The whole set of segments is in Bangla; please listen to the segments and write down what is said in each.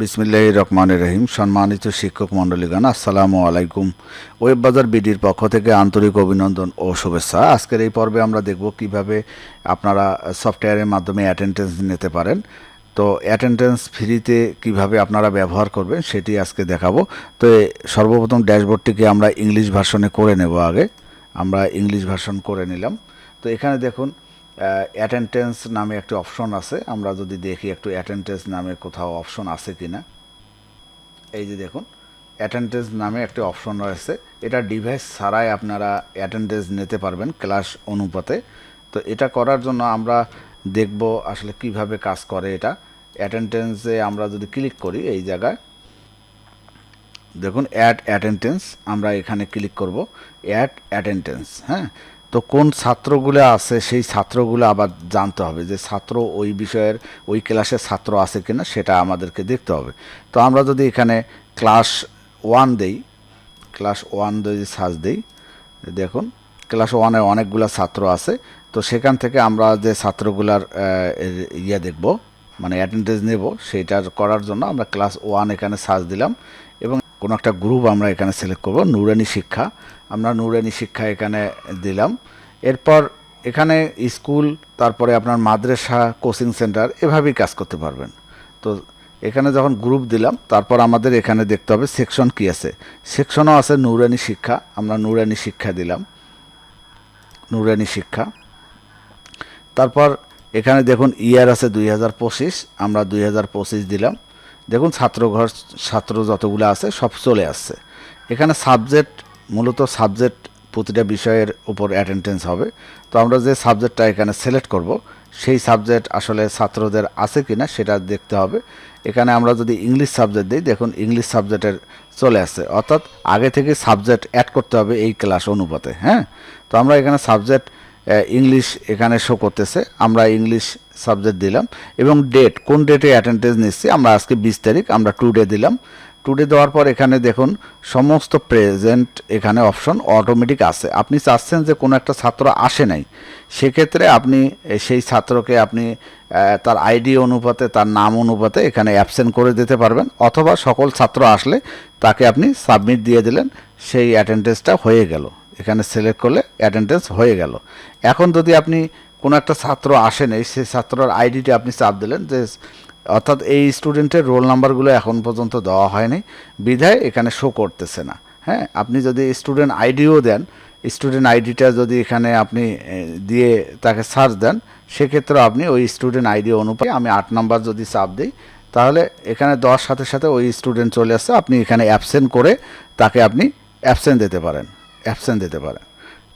বিসমিল্লাহ রহমানের রহিম। সম্মানিত শিক্ষক মণ্ডলীগণ, আসসালামু আলাইকুম। ওয়েব বাজার বিডির পক্ষ থেকে আন্তরিক অভিনন্দন ও শুভেচ্ছা। আজকের এই পর্বে আমরা দেখব কীভাবে আপনারা সফটওয়্যারের মাধ্যমে অ্যাটেন্ডেন্স নিতে পারেন। তো অ্যাটেন্ডেন্স ফ্রিতে কীভাবে আপনারা ব্যবহার করবেন সেটি আজকে দেখাবো। তো সর্বপ্রথম ড্যাশবোর্ডটিকে আমরা ইংলিশ ভার্সনে করে নেব আগে। আমরা ইংলিশ ভার্সন করে নিলাম। তো এখানে দেখুন অ্যাটেন্ডেন্স নামে একটি অপশন আছে। আমরা যদি দেখি একটু অ্যাটেন্ডেন্স নামে কোথাও অপশন আছে কি না এই যে দেখুন অ্যাটেন্ডেন্স নামে একটি অপশন রয়েছে। এটা ডিভাইস ছাড়াই আপনারা অ্যাটেন্ডেন্স নিতে পারবেন ক্লাস অনুপাতে। তো এটা করার জন্য আমরা দেখব আসলে কীভাবে কাজ করে এটা। অ্যাটেন্ডেন্সে আমরা যদি ক্লিক করি এই জায়গায়, দেখুন অ্যাড অ্যাটেন্ডেন্স আমরা এখানে ক্লিক করব অ্যাড অ্যাটেন্ডেন্স হ্যাঁ? তো কোন ছাত্রগুলো আছে, সেই ছাত্রগুলো আবার জানতে হবে যে ছাত্র ওই বিষয়ের, ওই ক্লাসের ছাত্র আছে কিনা সেটা আমাদেরকে দেখতে হবে। তো আমরা যদি এখানে ক্লাস ওয়ান দেই, ক্লাস ওয়ান যদি সার্চ দেই, দেখুন ক্লাস ওয়ানে অনেকগুলো ছাত্র আছে। তো সেখান থেকে আমরা যে ছাত্রগুলার ইয়ে দেখব মানে অ্যাটেন্ডেন্স নেব, সেইটা করার জন্য আমরা ক্লাস ওয়ান এখানে সার্চ দিলাম এবং কোনো একটা গ্রুপ আমরা এখানে সিলেক্ট করব, নুরানি শিক্ষা। আমরা নুরানি শিক্ষা এখানে দিলাম। এরপর এখানে স্কুল, তারপরে আপনার মাদ্রাসা, কোচিং সেন্টার, এভাবেই কাজ করতে পারবেন। তো এখানে যখন গ্রুপ দিলাম, তারপর আমাদের এখানে দেখতে হবে সেকশন কি আছে। সেকশনও আছে নুরানি শিক্ষা, আমরা নুরানি শিক্ষা দিলাম। নুরানি শিক্ষা। তারপর এখানে দেখুন ইয়ার আছে দুই হাজার পঁচিশ, আমরা দুই হাজার পঁচিশ দিলাম। দেখুন ছাত্রঘর, ছাত্র যতগুলো আছে সব চলে আসছে। এখানে সাবজেক্ট মূলত সাবজেক্ট প্রতিটা বিষয়ের উপর অ্যাটেন্ডেন্স হবে। তো আমরা যে সাবজেক্টটা এখানে সিলেক্ট করব, সেই সাবজেক্ট আসলে ছাত্রদের আছে কিনা সেটা দেখতে হবে। এখানে আমরা যদি ইংলিশ সাবজেক্ট দিই, দেখুন ইংলিশ সাবজেক্টের চলে আসছে। অর্থাৎ আগে থেকে সাবজেক্ট অ্যাড করতে হবে এই ক্লাস অনুপাতে হ্যাঁ? তো আমরা এখানে সাবজেক্ট ইংলিশ এখানে শো করতেছে। আমরা ইংলিশ সাবজেক্ট দিলাম এবং ডেট কোন ডেটে অ্যাটেন্ডেন্স নিচ্ছি, আমরা আজকে বিশ তারিখ, আমরা টু ডে দিলাম। টুডে দেওয়ার পর এখানে দেখুন, সমস্ত প্রেজেন্ট এখানে অপশন অটোমেটিক আছে। আপনি চাচ্ছেন যে কোনো একটা ছাত্র আসে নাই, সেক্ষেত্রে আপনি সেই ছাত্রকে আপনি তার আইডি অনুপাতে, তার নাম অনুপাতে এখানে অ্যাবসেন্ট করে দিতে পারবেন, অথবা সকল ছাত্র আসলে তাকে আপনি সাবমিট দিয়ে দিলেন, সেই অ্যাটেন্ডেন্সটা হয়ে গেল। এখানে সিলেক্ট করলে অ্যাটেন্ডেন্স হয়ে গেল। এখন যদি আপনি কোনো একটা ছাত্র আসে নেই, সেই ছাত্রর আইডিটা আপনি চাপ দিলেন যে, অর্থাৎ এই স্টুডেন্টের রোল নাম্বারগুলো এখন পর্যন্ত দেওয়া হয়নি, বিধায় এখানে শো করতেছে না। হ্যাঁ আপনি যদি স্টুডেন্ট আইডিও দেন স্টুডেন্ট আইডিটা যদি এখানে আপনি দিয়ে তাকে সার্চ দেন, সেক্ষেত্রে আপনি ওই স্টুডেন্ট আইডি অনুপাতে আমি আট নাম্বার যদি চাপ দিই, তাহলে এখানে দেওয়ার সাথে সাথে ওই স্টুডেন্ট চলে আসছে আপনি এখানে অ্যাবসেন্ট করে তাকে আপনি অ্যাবসেন্ট দিতে পারেন। অ্যাবসেন্ট দিতে পারে।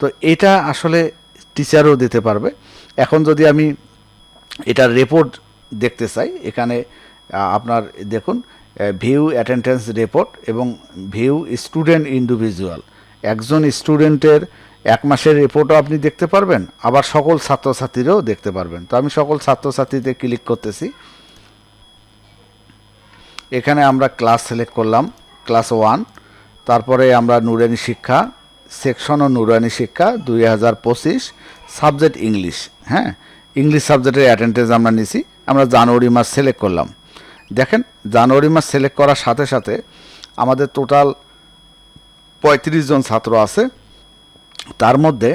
তো এটা আসলে টিচারও দিতে পারবে। এখন যদি আমি এটার রিপোর্ট দেখতে চাই, এখানে আপনার দেখুন ভিউ অ্যাটেন্ডেন্স রিপোর্ট এবং ভিউ স্টুডেন্ট ইন্ডিভিজুয়াল একজন স্টুডেন্টের এক মাসের রিপোর্টও আপনি দেখতে পারবেন, আবার সকল ছাত্রছাত্রীরাও দেখতে পারবেন। তো আমি সকল ছাত্রছাত্রীতে ক্লিক করতেছি। এখানে আমরা ক্লাস সিলেক্ট করলাম ক্লাস ওয়ান তারপরে আমরা নুরানি শিক্ষা সেকশন ও নুরানি শিক্ষা দুই হাজার পঁচিশ, সাবজেক্ট ইংলিশ হ্যাঁ? ইংলিশ সাবজেক্টের অ্যাটেন্ডেন্স আমরা নিছি, আমরা জানুয়ারি মাস সিলেক্ট করলাম। দেখেন, জানুয়ারি মাস সিলেক্ট করার সাথে সাথে আমাদের টোটাল পঁয়ত্রিশ জন ছাত্র আছে। তার মধ্যে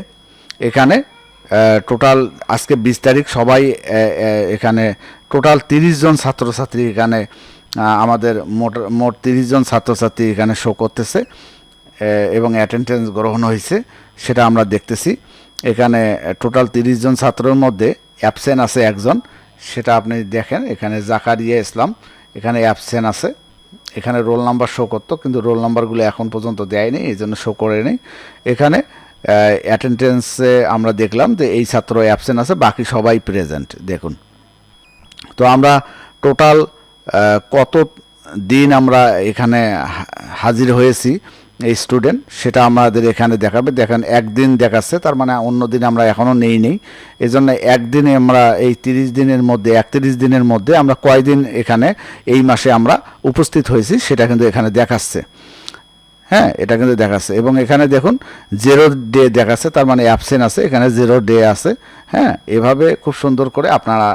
এখানে টোটাল আজকে বিশ তারিখ সবাই এখানে টোটাল তিরিশ জন ছাত্রছাত্রী এখানে আমাদের মোট মোট তিরিশ জন ছাত্রছাত্রী এখানে শো করতেছে। এবং অ্যাটেন্ডেন্স গ্রহণ হয়েছে, সেটা আমরা দেখতেছি। এখানে টোটাল তিরিশ জন ছাত্রের মধ্যে অ্যাবসেন্ট আছে একজন, সেটা আপনি দেখেন, এখানে জাকারিয়া ইসলাম, এখানে অ্যাবসেন্ট আছে। এখানে রোল নাম্বার শো করতো, কিন্তু রোল নাম্বারগুলো এখন পর্যন্ত দেয়নি, এই জন্য শো করে নেই এখানে অ্যাটেন্ডেন্সে আমরা দেখলাম যে এই ছাত্র অ্যাবসেন্ট আছে, বাকি সবাই প্রেজেন্ট দেখুন। তো আমরা টোটাল কত দিন আমরা এখানে হাজির হয়েছি, এই স্টুডেন্ট সেটা আমাদের এখানে দেখাবে। দেখেন, একদিন দেখাচ্ছে, তার মানে অন্য দিন আমরা এখনও নেই নেই। এই জন্য একদিনে আমরা এই তিরিশ দিনের মধ্যে, একত্রিশ দিনের মধ্যে আমরা কয়দিন এখানে এই মাসে আমরা উপস্থিত হয়েছি, সেটা কিন্তু এখানে দেখাচ্ছে। হ্যাঁ এটা কিন্তু দেখাচ্ছে। এবং এখানে দেখুন জিরো ডে দেখাচ্ছে, তার মানে অ্যাবসেন্ট আছে, এখানে জিরো ডে আছে। হ্যাঁ এভাবে খুব সুন্দর করে আপনারা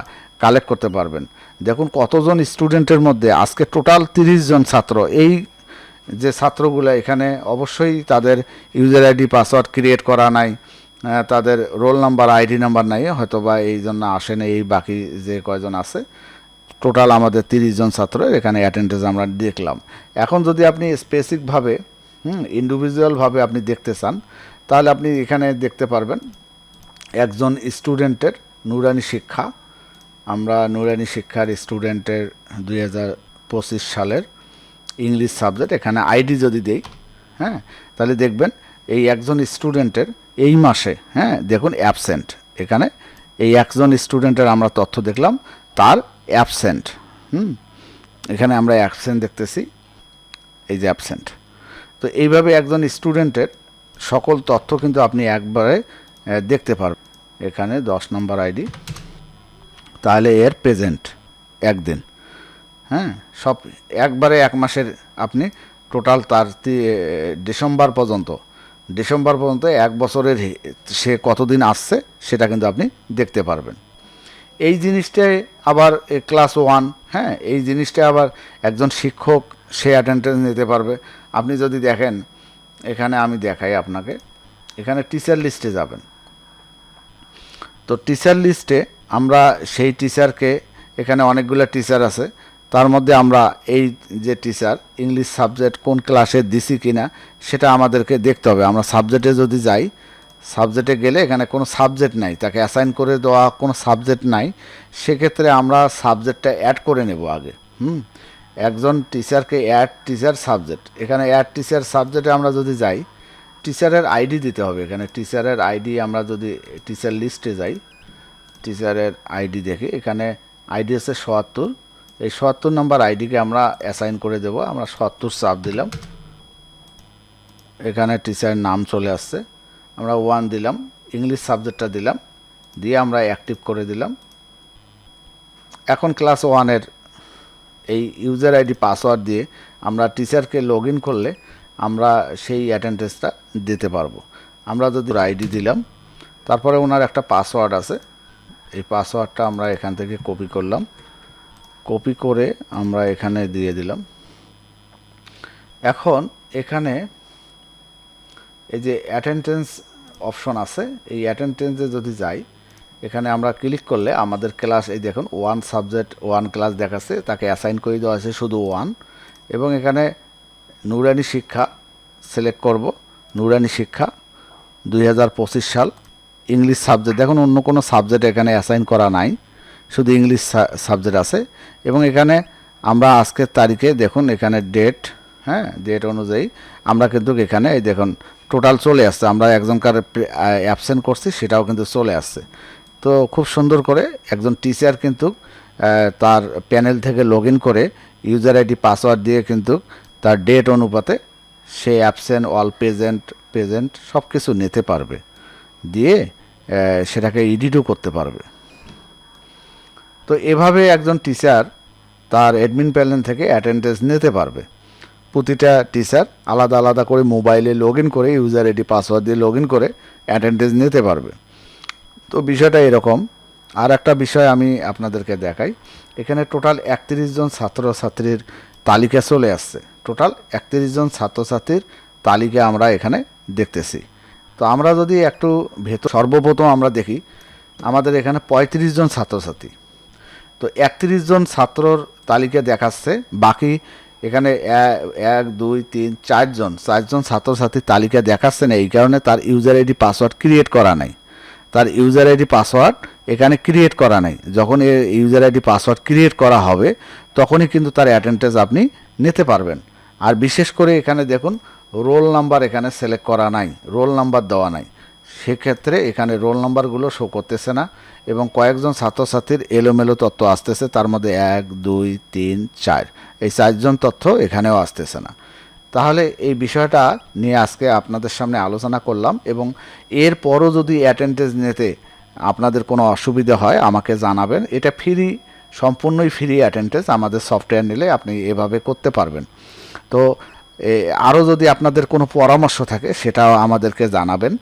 কালেক্ট করতে পারবেন। দেখুন কতজন স্টুডেন্টের মধ্যে, আজকে টোটাল তিরিশ জন ছাত্র। এই যে ছাত্রগুলো এখানে অবশ্যই তাদের ইউজার আইডি, পাসওয়ার্ড ক্রিয়েট করা নাই তাদের রোল নাম্বার, আইডি নাম্বার নাই হয়তো বা এই জন্য আসেন এই বাকি যে কয়জন আছে। টোটাল আমাদের তিরিশ জন ছাত্র এখানে অ্যাটেন্ডেন্স আমরা দেখলাম। এখন যদি আপনি স্পেসিকভাবে হুম, ইন্ডিভিজুয়ালভাবে আপনি দেখতে চান, তাহলে আপনি এখানে দেখতে পারবেন, একজন স্টুডেন্টের নুরানি শিক্ষা আমরা নুরানি শিক্ষার স্টুডেন্টের দুই হাজার পঁচিশ সালের ইংলিশ সাবজেক্ট, এখানে আইডি যদি দেই হ্যাঁ তাহলে দেখবেন এই একজন স্টুডেন্টের এই মাসে হ্যাঁ দেখুন অ্যাবসেন্ট এখানে এই একজন স্টুডেন্টের আমরা তথ্য দেখলাম, তার অ্যাবসেন্ট হুম, এখানে আমরা অ্যাবসেন্ট দেখতেছি, এই যে অ্যাবসেন্ট তো এইভাবে একজন স্টুডেন্টের সকল তথ্য কিন্তু আপনি একবারে দেখতে পারবেন। এখানে দশ নম্বর আইডি। তাহলে এর প্রেজেন্ট একদিন। হ্যাঁ সব একবারে এক মাসের আপনি টোটাল তার ডিসেম্বর পর্যন্ত। ডিসেম্বর পর্যন্ত এক বছরের সে কতদিন আসছে সেটা কিন্তু আপনি দেখতে পারবেন। এই জিনিসটাই আবার ক্লাস ওয়ান হ্যাঁ এই জিনিসটা আবার একজন শিক্ষক, সে অ্যাটেন্ডেন্স নিতে পারবে। আপনি যদি দেখেন, এখানে আমি দেখাই আপনাকে, এখানে টিচার লিস্টে যাবেন। তো টিচার লিস্টে আমরা সেই টিচারকে এখানে অনেকগুলো টিচার আছে, তার মধ্যে আমরা এই যে টিচার ইংলিশ সাবজেক্ট কোন ক্লাসে দিছি কিনা, সেটা আমাদেরকে দেখতে হবে। আমরা সাবজেক্টে যদি যাই সাবজেক্টে গেলে এখানে কোনো সাবজেক্ট নাই, তাকে অ্যাসাইন করে দেওয়া কোনো সাবজেক্ট নাই, সেক্ষেত্রে আমরা সাবজেক্টটা অ্যাড করে নেব আগে, হুম? একজন টিচারকে অ্যাড টিচার সাবজেক্ট এখানে অ্যাড টিচার সাবজেক্টে আমরা যদি যাই টিচারের আইডি দিতে হবে। এখানে টিচারের আইডি আমরা যদি টিচার লিস্টে যাই টিচারের আইডি দেখে, এখানে আইডি আছে সোয়াত্তর এই সোয়াত্তর নম্বর আইডিকে আমরা অ্যাসাইন করে দেব, আমরা সত্তর চাপ দিলাম। এখানে টিচারের নাম চলে আসছে, আমরা ওয়ান দিলাম ইংলিশ সাবজেক্টটা দিলাম, দিয়ে আমরা অ্যাক্টিভ করে দিলাম। এখন ক্লাস ওয়ানের এই ইউজার আইডি পাসওয়ার্ড দিয়ে আমরা টিচারকে লগ করলে আমরা সেই অ্যাটেন্ডেন্সটা দিতে পারব। আমরা যদি আইডি দিলাম, তারপরে ওনার একটা পাসওয়ার্ড আছে এই পাসওয়ার্ডটা আমরা এখান থেকে কপি করলাম। কপি করে আমরা এখানে দিয়ে দিলাম। এখন এখানে এই যে অ্যাটেন্ডেন্স অপশন আছে, এই অ্যাটেন্ডেন্সে যদি যাই, এখানে আমরা ক্লিক করলে আমাদের ক্লাস এই দেখুন ওয়ান সাবজেক্ট ওয়ান ক্লাস দেখাচ্ছে, তাকে অ্যাসাইন করে দেওয়া আছে শুধু ওয়ান এবং এখানে নুরানি শিক্ষা সিলেক্ট করব। নুরানি শিক্ষা দুই হাজার পঁচিশ সাল। ইংলিশ সাবজেক্ট দেখুন, অন্য কোনো সাবজেক্ট এখানে অ্যাসাইন করা নাই, শুধু ইংলিশ সাবজেক্ট আছে। এবং এখানে আমরা আজকের তারিখে দেখুন, এখানে ডেট হ্যাঁ ডেট অনুযায়ী আমরা কিন্তু এখানে, এই দেখুন টোটাল চলে আসছে। আমরা একজনকার অ্যাবসেন্ট করছি, সেটাও কিন্তু চলে আসছে। তো খুব সুন্দর করে একজন টিচার কিন্তু তার প্যানেল থেকে লগ করে ইউজার আইডি পাসওয়ার্ড দিয়ে কিন্তু তার ডেট অনুপাতে সে অ্যাবসেন্ট অল প্রেজেন্ট প্রেজেন্ট সব কিছু নিতে পারবে। দিয়ে সেটাকে এডিটও করতে পারবে। তো এভাবে একজন টিচার তার অ্যাডমিন প্যানেল থেকে অ্যাটেন্ডেন্স নিতে পারবে। প্রতিটা টিচার আলাদা আলাদা করে মোবাইলে লগ করে ইউজার আইডি পাসওয়ার্ড দিয়ে লগ করে অ্যাটেন্ডেন্স নিতে পারবে। তো বিষয়টা এরকম। আর একটা বিষয় আমি আপনাদেরকে দেখাই। এখানে টোটাল একত্রিশ জন ছাত্রছাত্রীর তালিকা চলে আসছে। টোটাল একত্রিশ জন ছাত্রছাত্রীর তালিকা আমরা এখানে দেখতেছি। তো আমরা যদি একটু ভেতর সর্বপ্রথম আমরা দেখি, আমাদের এখানে পঁয়ত্রিশ জন ছাত্রছাত্রী। তো একত্রিশ জন ছাত্রর তালিকা দেখাচ্ছে, বাকি এখানে এক দুই, তিন চারজন চারজন ছাত্রছাত্রীর তালিকা দেখাচ্ছে না, এই কারণে তার ইউজার আইডি পাসওয়ার্ড ক্রিয়েট করা নাই। তার ইউজার আইডি পাসওয়ার্ড এখানে ক্রিয়েট করা নাই। যখন ইউজার আইডি পাসওয়ার্ড ক্রিয়েট করা হবে, তখনই কিন্তু তার অ্যাটেন্ডেন্স আপনি নিতে পারবেন। আর বিশেষ করে এখানে দেখুন রোল নাম্বার এখানে সিলেক্ট করা নাই, রোল নাম্বার দেওয়া নাই। সেক্ষেত্রে এখানে রোল নাম্বারগুলো শো করতেছে না এবং কয়েকজন ছাত্রছাত্রীর এলোমেলো তথ্য আসতেছে, তার মধ্যে এক, দুই, তিন, চার। এই চারজন তথ্য এখানেও আসতেছে না। তাহলে এই বিষয়টা নিয়ে আজকে আপনাদের সামনে আলোচনা করলাম এবং এরপরও যদি অ্যাটেন্ডেন্স নিতে আপনাদের কোনো অসুবিধা হয়, আমাকে জানাবেন। এটা ফ্রি সম্পূর্ণই ফ্রি অ্যাটেন্ডেন্স আমাদের সফটওয়্যার নিলে আপনি এভাবে করতে পারবেন। তো আরও যদি আপনাদের কোনো পরামর্শ থাকে, সেটাও আমাদেরকে জানাবেন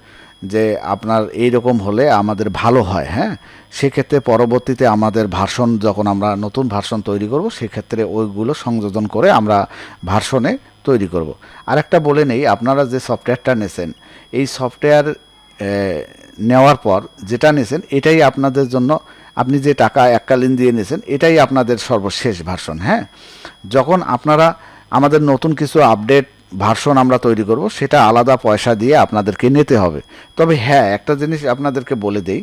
যে আপনার এই রকম হলে আমাদের ভালো হয় হ্যাঁ? সেক্ষেত্রে পরবর্তীতে আমাদের ভার্সন যখন আমরা নতুন ভার্সন তৈরি করব, সেক্ষেত্রে ওইগুলো সংযোজন করে আমরা ভার্সনে তৈরি করব। আরেকটা বলে নেই, আপনারা যে সফটওয়্যারটা নেছেন, এই সফটওয়্যার নেওয়ার পর যেটা নিয়েছেন এটাই আপনাদের জন্য, আপনি যে টাকা এককালীন দিয়ে নিয়েছেন এটাই আপনাদের সর্বশেষ ভার্সন হ্যাঁ? যখন আপনারা আমাদের নতুন কিছু আপডেট ভার্সন আমরা তৈরি করব, সেটা আলাদা পয়সা দিয়ে আপনাদেরকে নিতে হবে। তবে হ্যাঁ একটা জিনিস আপনাদেরকে বলে দেই,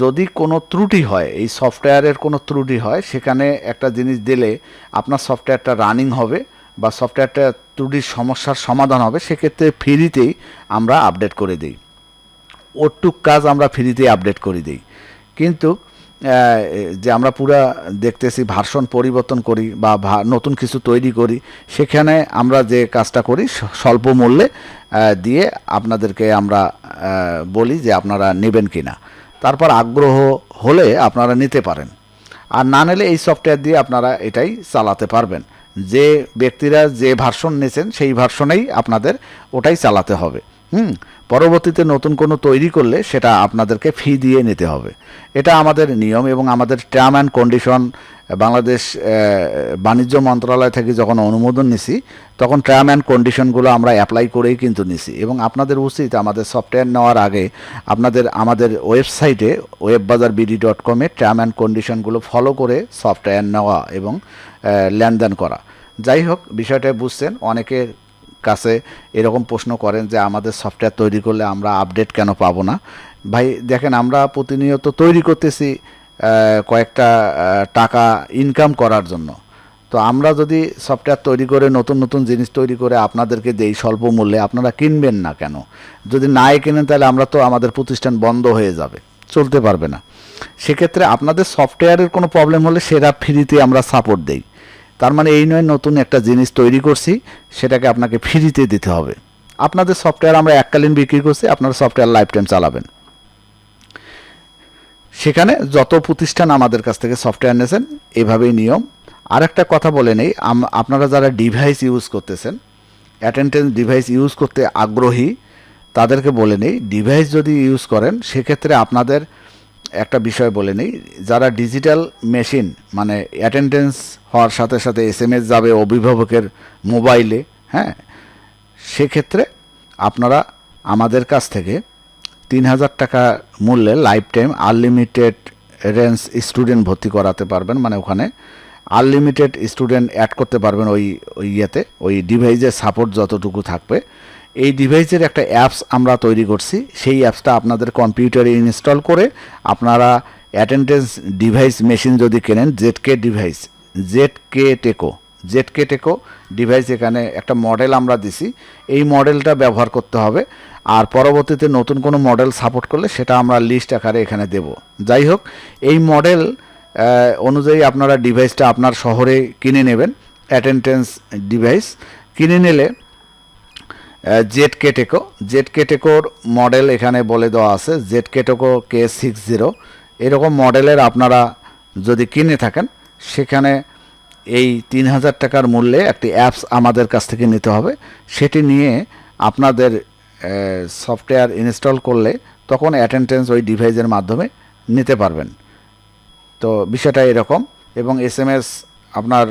যদি কোনো ত্রুটি হয়, এই সফটওয়্যারের কোনো ত্রুটি হয়, সেখানে একটা জিনিস দিলে আপনার সফটওয়্যারটা রানিং হবে বা সফটওয়্যারটা ত্রুটির সমস্যার সমাধান হবে, সেক্ষেত্রে ফ্রিতেই আমরা আপডেট করে দিই। ওটুক কাজ আমরা ফ্রিতেই আপডেট করে দিই। কিন্তু যে আমরা পুরা দেখতেছি ভার্সন পরিবর্তন করি বা নতুন কিছু তৈরি করি, সেখানে আমরা যে কাজটা করি স্বল্প মূল্যে দিয়ে আপনাদেরকে আমরা বলি যে আপনারা নেবেন কি না তারপর আগ্রহ হলে আপনারা নিতে পারেন। আর না নিলে এই সফটওয়্যার দিয়ে আপনারা এটাই চালাতে পারবেন। যে ব্যক্তিরা যে ভার্সন নিয়েছেন, সেই ভার্সনেই আপনাদের ওটাই চালাতে হবে। হুম? পরবর্তীতে নতুন কোনো তৈরি করলে সেটা আপনাদেরকে ফি দিয়ে নিতে হবে। এটা আমাদের নিয়ম এবং আমাদের টার্ম অ্যান্ড কন্ডিশন বাংলাদেশ বাণিজ্য মন্ত্রণালয় থেকে যখন অনুমোদন নিছি, তখন টার্ম অ্যান্ড কন্ডিশনগুলো আমরা অ্যাপ্লাই করেই কিন্তু নিছি এবং আপনাদের উচিত আমাদের সফটওয়্যার নেওয়ার আগে আপনাদের, আমাদের ওয়েবসাইটে ওয়েব বাজার বিডি ডট কমে টার্ম অ্যান্ড কন্ডিশনগুলো ফলো করে সফটওয়্যার নেওয়া এবং লেনদেন করা। যাই হোক, বিষয়টা বুঝছেন অনেকের কাছে এরকম প্রশ্ন করেন যে আমাদের সফটওয়্যার তৈরি করলে আমরা আপডেট কেন পাবো না? ভাই, দেখেন আমরা প্রতিনিয়ত তৈরি করতেছি কয়েকটা টাকা ইনকাম করার জন্য। তো আমরা যদি সফটওয়্যার তৈরি করে, নতুন নতুন জিনিস তৈরি করে আপনাদেরকে দেই স্বল্প মূল্যে, আপনারা কিনবেন না কেন? যদি নাই কেনেন, তাহলে আমরা তো আমাদের প্রতিষ্ঠান বন্ধ হয়ে যাবে, চলতে পারবে না। সেক্ষেত্রে আপনাদের সফটওয়্যারের কোনো প্রবলেম হলে সেটা ফ্রিতে আমরা সাপোর্ট দেই। তার মানে এই নয়, নতুন একটা জিনিস তৈরি করছি, সেটাকে আপনাকে ফ্রিতে দিতে হবে। আপনাদের সফটওয়্যার আমরা এককালীন বিক্রি করছি, আপনারা সফটওয়্যার লাইফ টাইম চালাবেন। সেখানে যত প্রতিষ্ঠান আমাদের কাছ থেকে সফটওয়্যার নিয়েছেন, এভাবেই নিয়ম। আর একটা কথা বলে নেই আপনারা যারা ডিভাইস ইউজ করতেছেন, অ্যাটেন্ডেন্স ডিভাইস ইউজ করতে আগ্রহী, তাদেরকে বলে নেই, ডিভাইস যদি ইউজ করেন, সেক্ষেত্রে আপনাদের একটা বিষয় বলে নেই, যারা ডিজিটাল মেশিন মানে অ্যাটেন্ডেন্স হওয়ার সাথে সাথে এস এম এস যাবে অভিভাবকের মোবাইলে হ্যাঁ সেক্ষেত্রে আপনারা আমাদের কাছ থেকে তিন হাজার টাকা মূল্যে life time unlimited range student ভর্তি করাতে পারবেন মানে ওখানে আনলিমিটেড স্টুডেন্ট অ্যাড করতে পারবেন ওই ওই ইয়েতে, ওই ডিভাইসের সাপোর্ট যতটুকু থাকবে। এই ডিভাইসের একটা অ্যাপস আমরা তৈরি করছি। সেই অ্যাপসটা আপনাদের কম্পিউটারে ইনস্টল করে আপনারা অ্যাটেন্ডেন্স ডিভাইস মেশিন যদি কেনেন Z K device Z K Teco Z K Teco device এখানে একটা মডেল আমরা দিছি। এই মডেলটা ব্যবহার করতে হবে। আর পরবর্তীতে নতুন কোনো মডেল সাপোর্ট করলে সেটা আমরা লিস্ট আকারে এখানে দেব। যাই হোক, এই মডেল অনুযায়ী আপনারা ডিভাইসটা আপনার শহরে কিনে নেবেন অ্যাটেন্ডেন্স ডিভাইস কিনে নিলে জেড কেটেকো জেড কেটেকোর মডেল এখানে বলে দেওয়া আছে Z K Teco K six zero এরকম মডেলের আপনারা যদি কিনে থাকেন, সেখানে এই তিন হাজার টাকার মূল্যে একটি অ্যাপস আমাদের কাছ থেকে নিতে হবে। সেটি নিয়ে আপনাদের সফটওয়্যার ইনস্টল করলে তখন অ্যাটেন্ডেন্স ওই ডিভাইসের মাধ্যমে নিতে পারবেন। তো বিষয়টা এরকম এবং এস এম এস আপনার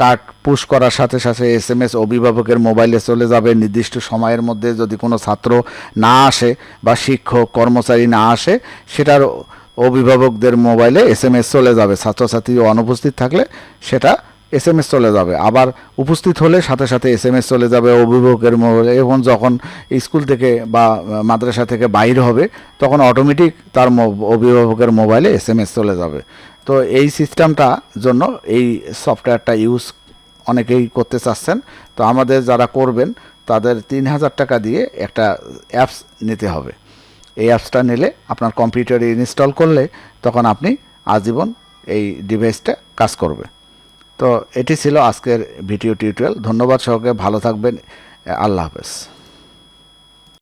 কার্ড পুশ করার সাথে সাথে এস এম এস অভিভাবকের মোবাইলে চলে যাবে। নির্দিষ্ট সময়ের মধ্যে যদি কোনো ছাত্র না আসে বা শিক্ষক, কর্মচারী না আসে, সেটার অভিভাবকদের মোবাইলে এস এম এস চলে যাবে। ছাত্রছাত্রী অনুপস্থিত থাকলে সেটা এস এম এস চলে যাবে। আবার উপস্থিত হলে সাথে সাথে এস এম এস চলে যাবে অভিভাবকের মোবাইলে এবং যখন স্কুল থেকে বা মাদ্রাসা থেকে বাইর হবে, তখন অটোমেটিক তার অভিভাবকের মোবাইলে এস এম এস চলে যাবে। তো এই সিস্টেমটা জন্য এই সফটওয়্যারটা ইউজ অনেকেই করতে চাচ্ছেন। তো আমাদের যারা করবেন, তাদের তিন হাজার টাকা দিয়ে একটা অ্যাপস নিতে হবে। এই অ্যাপসটা নিলে আপনার কম্পিউটারে ইনস্টল করলে তখন আপনি আজীবন এই ডিভাইসটা কাজ করবে। তো এটি ছিল আজকের ভিডিও টিউটোরিয়াল। ধন্যবাদ সহকে ভালো থাকবেন। আল্লাহ হাফেজ।